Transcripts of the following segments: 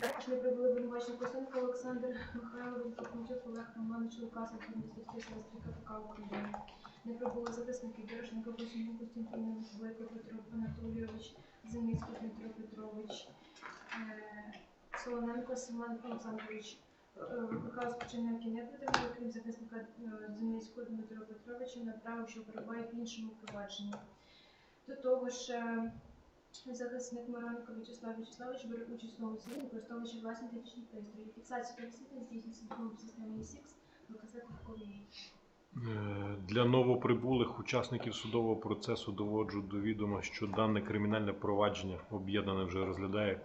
Також не прибули обвинувачення Костенко Олександр Михайлович, Пахмутюк Олег Романович Лукас, Адміністрації Сестрі КПК України. Не прибули захисники Дорошенко Костянтин Костянтинович, Бойко Петро Анатолійович, Зимицький Дмитро Петрович, е, Солоненко Семен Олександрович. Е, Викликав спочинки не притримали, крім захисника е, Зимицького Дмитра Петровича, направив, що перебуває в іншому провадженні. До того ж, е, захисник Мироненко В'ячеслав В'ячеславович бере участь у тому суді, використовуючи власні технічні пристрої. Фіксація присутні здійснюється допомогою системи ESIX, ВКЗ Ковії. Е, Для новоприбулих учасників судового процесу доводжу до відома, що дане кримінальне провадження об'єднане вже розглядає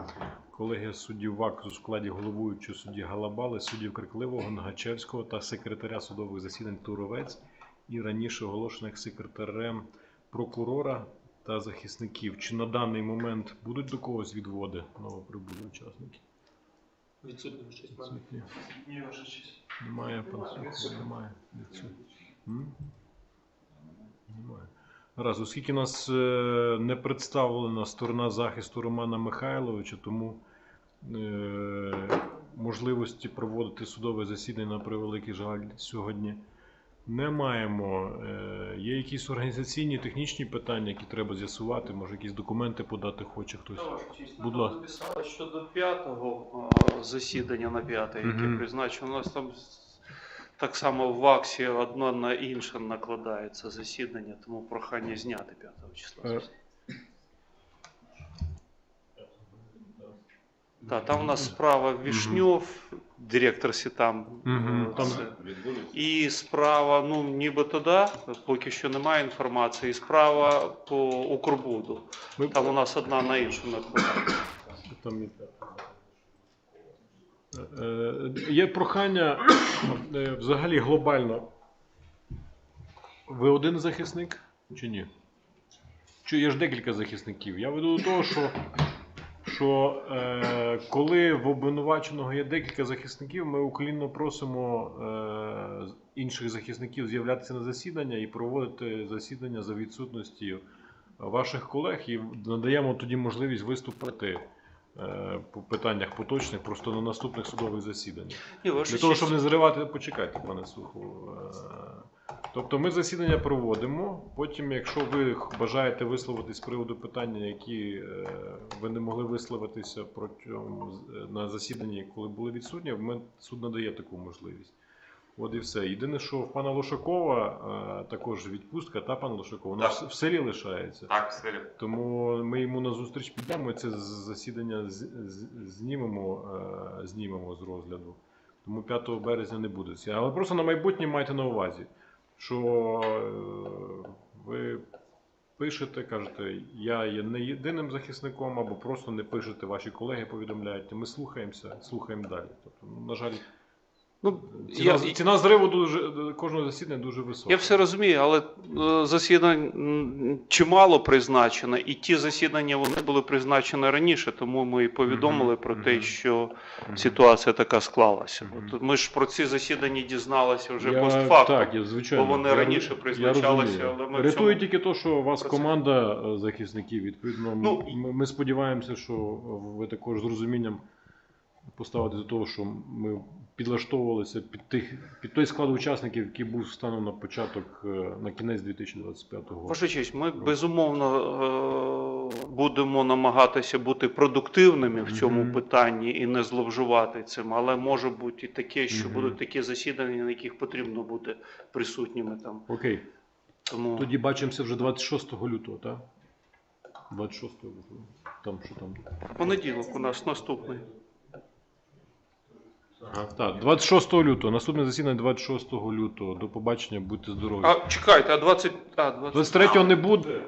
колегія суддів ВАК у складі головуючого судді Галабали, суддів Крикливого, Нагачевського та секретаря судових засідань Туровець і раніше оголошених секретарем прокурора та захисників. Чи на даний момент будуть до когось відводи новоприбулі учасники? Відсутні. Ні, ваша честь. Немає пан Сухов, немає. Відсутні. М? Немає. Раз, оскільки нас е, не представлена сторона захисту Романа Михайловича, тому е, можливості проводити судове засідання на превеликий жаль сьогодні не маємо. Е, є якісь організаційні, технічні питання, які треба з'ясувати, може якісь документи подати хоче хтось. Будь ласка. написали щодо п'ятого засідання на п'яте, яке Мгм. призначено. У нас там так само в ВАКСі одно на інше накладається засідання, тому прохання зняти 5 числа. Е, Так, там у нас справа Вішньов, директор Сітам. Мгм, е, там- І справа, ну нібито да, поки що немає інформації. І справа по Укрбуду. Ми- Там у нас одна на іншу накладається. Є Е, е, Є прохання взагалі глобально. Ви один захисник чи ні? Чи є ж декілька захисників? Я веду до того, що, що е, коли в обвинуваченого є декілька захисників, ми уклінно просимо е, інших захисників з'являтися на засідання і проводити засідання за відсутності ваших колег і надаємо тоді можливість виступити е, по питаннях поточних просто на наступних судових засіданнях. Для того, щоб не зривати, почекайте, пане Сухов. Тобто ми засідання проводимо. Потім, якщо ви бажаєте висловитись з приводу питання, які е, ви не могли висловитися протягом е, на засіданні, коли були відсутні, ми суд надає таку можливість. От і все. Єдине, що в пана Лошакова е, також відпустка, та пан Лошакова, вона в, в селі лишається. Так, все. Тому ми йому на зустріч підемо, і це засідання знімемо, знімемо з розгляду. Тому 5 березня не буде. Але просто на майбутнє майте на увазі, що е, ви пишете, кажете, я є не єдиним захисником, або просто не пишете, ваші колеги повідомляють. Ми слухаємося, слухаємо далі. Тобто, ну, на жаль, ну, ціна, я, ціна зриву дуже кожного засідання дуже висока. я все розумію, але е, засідань чимало призначено, і ті засідання вони були призначені раніше, тому ми і повідомили Мгм, про те, мгм. що Мгм. ситуація така склалася. Мгм. От ми ж про ці засідання дізналися вже Я- постфактум. Так, я, звичайно. бо вони Я- раніше призначалися, розумію. але ми Рятує цьому тільки то, що у вас команда е, захисників. Відповідно, Ну, ми, ми сподіваємося, що ви також з розумінням поставите до того, що ми підлаштовувалися під тих під той склад учасників, який був станом на початок е, на кінець 2025 року. Ваша честь, ми безумовно е, будемо намагатися бути продуктивними в цьому Мгм. питанні і не зловживати цим, але може бути і таке, що Мгм. будуть такі засідання, на яких потрібно бути присутніми там. Окей, Тому тоді бачимося вже 26 лютого, так? 26 лютого. Там що там? понеділок у нас наступний. Так, 26 лютого. Наступне засідання 26 лютого. До побачення, будьте здорові. А чекайте, а 20... А, 20... 23-го не буде.